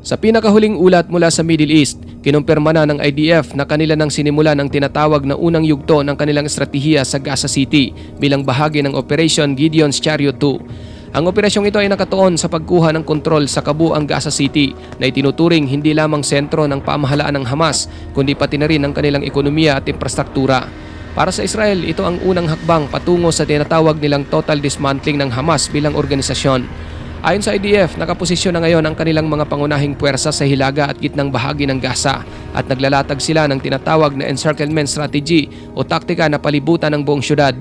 Sa pinakahuling ulat mula sa Middle East, kinumpirma na ng IDF na kanila nang sinimula ng tinatawag na unang yugto ng kanilang estratehiya sa Gaza City bilang bahagi ng Operation Gideon's Chariot 2. Ang operasyong ito ay nakatuon sa pagkuha ng kontrol sa kabuang Gaza City na itinuturing hindi lamang sentro ng pamahalaan ng Hamas kundi pati na rin ang kanilang ekonomiya at infrastruktura. Para sa Israel, ito ang unang hakbang patungo sa tinatawag nilang total dismantling ng Hamas bilang organisasyon. Ayon sa IDF, nakaposisyon na ngayon ang kanilang mga pangunahing puwersa sa hilaga at gitnang bahagi ng Gaza at naglalatag sila ng tinatawag na encirclement strategy o taktika na palibutan ng buong syudad.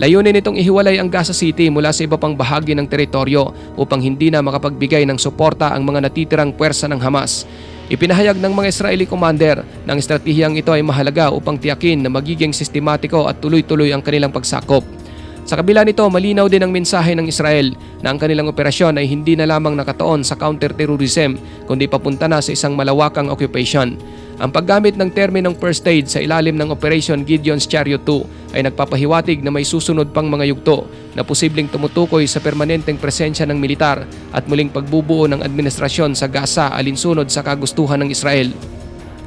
Layunin nitong ihiwalay ang Gaza City mula sa iba pang bahagi ng teritoryo upang hindi na makapagbigay ng suporta ang mga natitirang puwersa ng Hamas. Ipinahayag ng mga Israeli commander na ang estratehiyang ito ay mahalaga upang tiyakin na magiging sistematiko at tuloy-tuloy ang kanilang pagsakop. Sa kabila nito, malinaw din ang mensahe ng Israel na ang kanilang operasyon ay hindi na lamang nakatoon sa counter-terrorism kundi papunta na sa isang malawakang occupation. Ang paggamit ng terminong first aid sa ilalim ng Operation Gideon's Chariot 2 ay nagpapahiwatig na may susunod pang mga yugto na posibleng tumutukoy sa permanenteng presensya ng militar at muling pagbubuo ng administrasyon sa Gaza alinsunod sa kagustuhan ng Israel.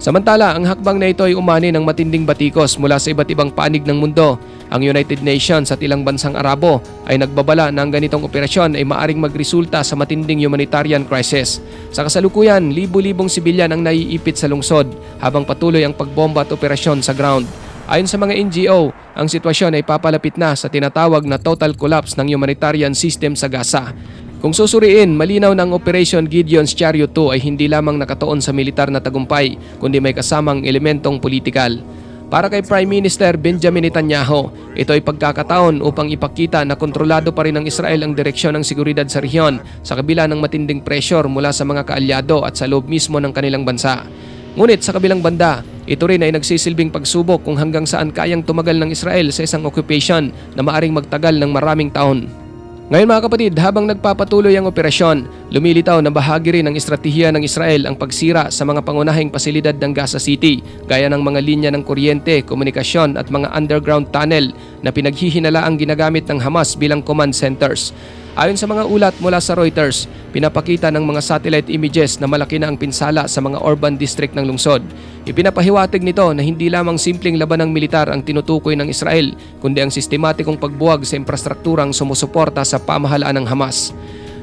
Samantala, ang hakbang na ito ay umani ng matinding batikos mula sa iba't ibang panig ng mundo. Ang United Nations at ilang bansang Arabo ay nagbabala na ang ganitong operasyon ay maaring magresulta sa matinding humanitarian crisis. Sa kasalukuyan, libu-libong sibilyan ang naiipit sa lungsod habang patuloy ang pagbomba at operasyon sa ground. Ayon sa mga NGO, ang sitwasyon ay papalapit na sa tinatawag na total collapse ng humanitarian system sa Gaza. Kung susuriin, malinaw na ang Operation Gideon's Chariot 2 ay hindi lamang nakatuon sa militar na tagumpay, kundi may kasamang elementong politikal. Para kay Prime Minister Benjamin Netanyahu, ito ay pagkakataon upang ipakita na kontrolado pa rin ng Israel ang direksyon ng seguridad sa rehiyon sa kabila ng matinding pressure mula sa mga kaalyado at sa loob mismo ng kanilang bansa. Ngunit sa kabilang banda, ito rin ay nagsisilbing pagsubok kung hanggang saan kayang tumagal ng Israel sa isang occupation na maaring magtagal ng maraming taon. Ngayon mga kapatid, habang nagpapatuloy ang operasyon, lumilitaw na bahagi rin ng estratehiya ng Israel ang pagsira sa mga pangunahing pasilidad ng Gaza City, gaya ng mga linya ng kuryente, komunikasyon at mga underground tunnel na pinaghihinala ang ginagamit ng Hamas bilang command centers. Ayon sa mga ulat mula sa Reuters, pinapakita ng mga satellite images na malaki na ang pinsala sa mga urban district ng lungsod. Ipinapahiwatig nito na hindi lamang simpleng laban ng militar ang tinutukoy ng Israel, kundi ang sistematikong pagbuwag sa infrastrukturang sumusuporta sa pamahalaan ng Hamas.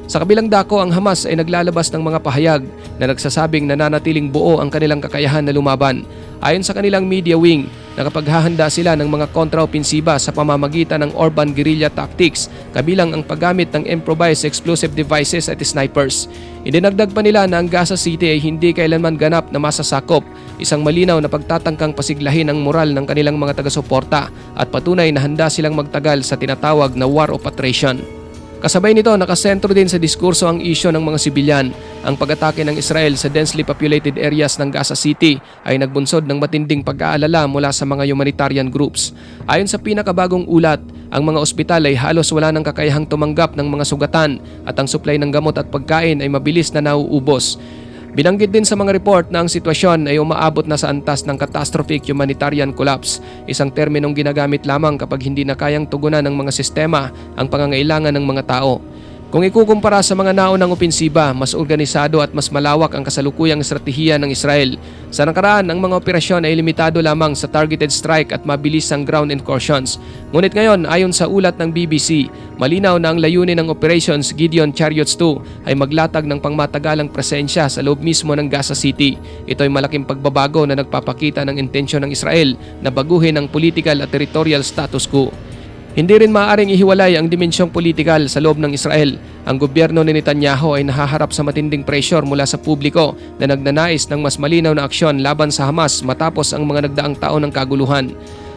Sa kabilang dako, ang Hamas ay naglalabas ng mga pahayag na nagsasabing nananatiling buo ang kanilang kakayahan na lumaban. Ayon sa kanilang media wing, nakapaghahanda sila ng mga kontraopensiba sa pamamagitan ng urban guerrilla tactics kabilang ang paggamit ng improvised explosive devices at snipers. Idinagdag pa nila na ang Gaza City ay hindi kailanman ganap na masasakop, isang malinaw na pagtatangkang pasiglahin ang moral ng kanilang mga taga-suporta at patunay na handa silang magtagal sa tinatawag na war of attrition. Kasabay nito, nakasentro din sa diskurso ang isyo ng mga sibilyan. Ang pag-atake ng Israel sa densely populated areas ng Gaza City ay nagbunsod ng matinding pag-aalala mula sa mga humanitarian groups. Ayon sa pinakabagong ulat, ang mga ospital ay halos wala ng kakayahang tumanggap ng mga sugatan at ang supply ng gamot at pagkain ay mabilis na nauubos. Binanggit din sa mga report na ang sitwasyon ay umaabot na sa antas ng catastrophic humanitarian collapse, isang terminong ginagamit lamang kapag hindi na kayang tugunan ng mga sistema ang pangangailangan ng mga tao. Kung ikukumpara sa mga naunang opensiba, mas organisado at mas malawak ang kasalukuyang estratehiya ng Israel. Sa nakaraan, ang mga operasyon ay limitado lamang sa targeted strike at mabilis ang ground incursions. Ngunit ngayon, ayon sa ulat ng BBC, malinaw na ang layunin ng Operations Gideon Chariots 2 ay maglatag ng pangmatagalang presensya sa loob mismo ng Gaza City. Ito ay malaking pagbabago na nagpapakita ng intensyon ng Israel na baguhin ang political at territorial status quo. Hindi rin maaaring ihiwalay ang dimensyong politikal sa loob ng Israel. Ang gobyerno ni Netanyahu ay nahaharap sa matinding pressure mula sa publiko na nagnanais ng mas malinaw na aksyon laban sa Hamas matapos ang mga nagdaang taon ng kaguluhan.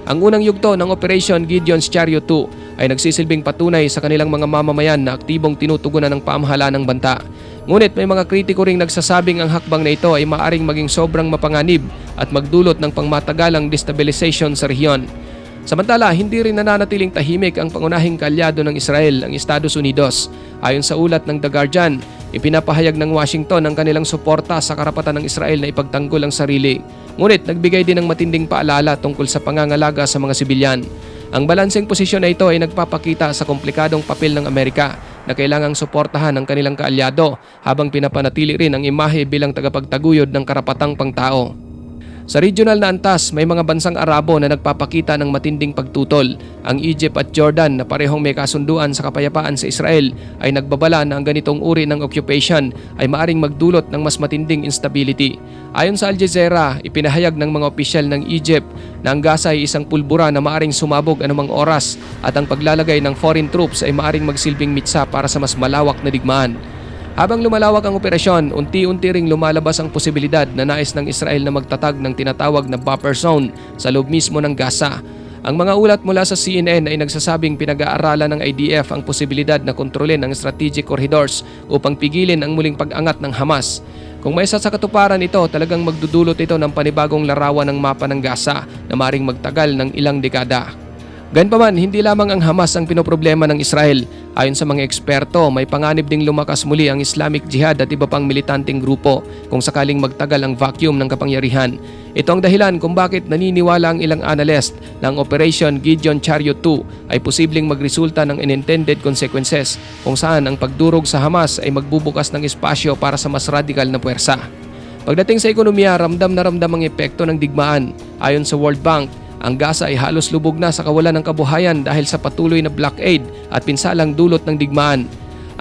Ang unang yugto ng Operation Gideon's Chariot 2 ay nagsisilbing patunay sa kanilang mga mamamayan na aktibong tinutugunan ng pamahalaan ng banta. Ngunit may mga kritiko ring nagsasabing ang hakbang na ito ay maaring maging sobrang mapanganib at magdulot ng pangmatagalang destabilization sa rehiyon. Samantala, hindi rin nananatiling tahimik ang pangunahing kalyado ng Israel, ang Estados Unidos. Ayon sa ulat ng The Guardian, ipinapahayag ng Washington ang kanilang suporta sa karapatan ng Israel na ipagtanggol ang sarili. Ngunit nagbigay din ng matinding paalala tungkol sa pangangalaga sa mga sibilyan. Ang balanseng posisyon na ito ay nagpapakita sa komplikadong papel ng Amerika na kailangang suportahan ng kanilang kaalyado habang pinapanatili rin ang imahe bilang tagapagtaguyod ng karapatang pangtao. Sa regional na antas, may mga bansang Arabo na nagpapakita ng matinding pagtutol. Ang Egypt at Jordan na parehong may kasunduan sa kapayapaan sa Israel ay nagbabala na ang ganitong uri ng occupation ay maaring magdulot ng mas matinding instability. Ayon sa Al Jazeera, ipinahayag ng mga opisyal ng Egypt na ang Gaza ay isang pulbura na maaring sumabog anumang oras at ang paglalagay ng foreign troops ay maaring magsilbing mitsa para sa mas malawak na digmaan. Habang lumalawak ang operasyon, unti-unti ring lumalabas ang posibilidad na nais ng Israel na magtatag ng tinatawag na buffer zone sa loob mismo ng Gaza. Ang mga ulat mula sa CNN ay nagsasabing pinag-aaralan ng IDF ang posibilidad na kontrolin ang strategic corridors upang pigilin ang muling pag-angat ng Hamas. Kung may sa katuparan ito, talagang magdudulot ito ng panibagong larawan ng mapa ng Gaza na maring magtagal ng ilang dekada. Ganpaman, hindi lamang ang Hamas ang pinoproblema ng Israel. Ayon sa mga eksperto, may panganib ding lumakas muli ang Islamic Jihad at iba pang militanteng grupo kung sakaling magtagal ang vacuum ng kapangyarihan. Ito ang dahilan kung bakit naniniwala ang ilang analyst na ang Operation Gideon Chariot 2 ay posibleng magresulta ng unintended consequences kung saan ang pagdurog sa Hamas ay magbubukas ng espasyo para sa mas radikal na puwersa. Pagdating sa ekonomiya, ramdam na ramdam ang epekto ng digmaan. Ayon sa World Bank, ang Gaza ay halos lubog na sa kawalan ng kabuhayan dahil sa patuloy na blockade at pinsalang dulot ng digmaan.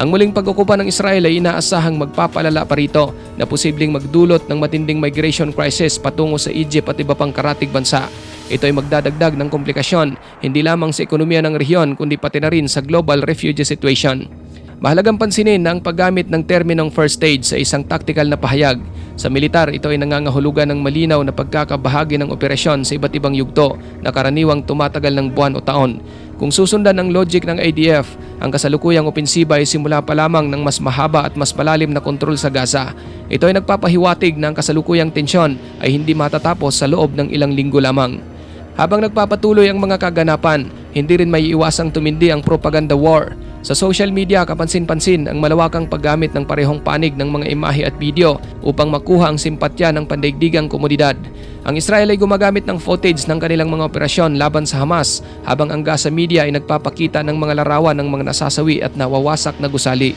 Ang muling pag-okupa ng Israel ay inaasahang magpapalala pa rito na posibleng magdulot ng matinding migration crisis patungo sa Egypt at iba pang karatig bansa. Ito ay magdadagdag ng komplikasyon hindi lamang sa ekonomiya ng rehiyon kundi pati na rin sa global refugee situation. Mahalagang pansinin na ang paggamit ng terminong first stage sa isang tactical na pahayag. Sa militar, ito ay nangangahulugan ng malinaw na pagkakabahagi ng operasyon sa iba't ibang yugto na karaniwang tumatagal ng buwan o taon. Kung susundan ang logic ng IDF, ang kasalukuyang opensiba ay simula pa lamang ng mas mahaba at mas malalim na kontrol sa Gaza. Ito ay nagpapahiwatig na ang kasalukuyang tensyon ay hindi matatapos sa loob ng ilang linggo lamang. Habang nagpapatuloy ang mga kaganapan, hindi rin may iwasang tumindi ang propaganda war. Sa social media, kapansin-pansin ang malawakang paggamit ng parehong panig ng mga imahe at video upang makuha ang simpatya ng pandaigdigang komunidad. Ang Israel ay gumagamit ng footage ng kanilang mga operasyon laban sa Hamas habang ang Gaza media ay nagpapakita ng mga larawan ng mga nasasawi at nawawasak na gusali.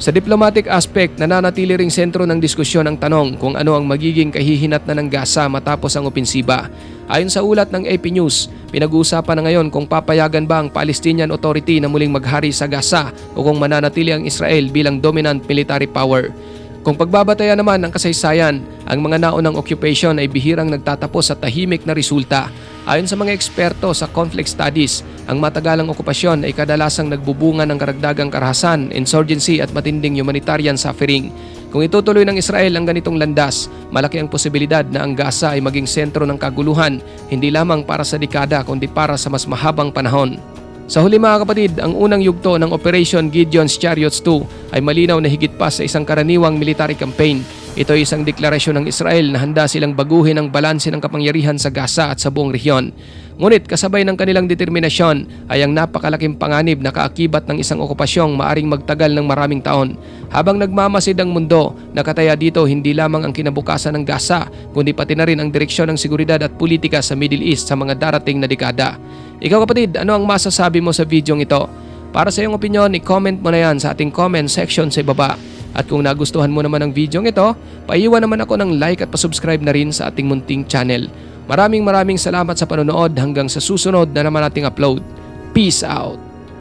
Sa diplomatic aspect, nananatili ring sentro ng diskusyon ang tanong kung ano ang magiging kahihinat na ng Gaza matapos ang opensiba. Ayon sa ulat ng AP News, pinag-uusapan na ngayon kung papayagan ba ang Palestinian Authority na muling maghari sa Gaza o kung mananatili ang Israel bilang dominant military power. Kung pagbabataya naman ng kasaysayan, ang mga naunang occupation ay bihirang nagtatapos sa tahimik na resulta. Ayon sa mga eksperto sa conflict studies, ang matagalang okupasyon ay kadalasang nagbubunga ng karagdagang karahasan, insurgency at matinding humanitarian suffering. Kung itutuloy ng Israel ang ganitong landas, malaki ang posibilidad na ang Gaza ay maging sentro ng kaguluhan, hindi lamang para sa dekada kundi para sa mas mahabang panahon. Sa huli mga kapatid, ang unang yugto ng Operation Gideon's Chariots 2 ay malinaw na higit pa sa isang karaniwang military campaign. Ito ay isang deklarasyon ng Israel na handa silang baguhin ang balanse ng kapangyarihan sa Gaza at sa buong rehiyon. Ngunit kasabay ng kanilang determinasyon ay ang napakalaking panganib na kaakibat ng isang okupasyong maaring magtagal ng maraming taon. Habang nagmamasid ang mundo, nakataya dito hindi lamang ang kinabukasan ng Gaza, kundi pati na rin ang direksyon ng seguridad at politika sa Middle East sa mga darating na dekada. Ikaw kapatid, ano ang masasabi mo sa videong ito? Para sa iyong opinion, i-comment mo na yan sa ating comment section sa ibaba. At kung nagustuhan mo naman ang videong ito, paiwan naman ako ng like at pasubscribe na rin sa ating munting channel. Maraming maraming salamat sa panonood hanggang sa susunod na naman nating upload. Peace out!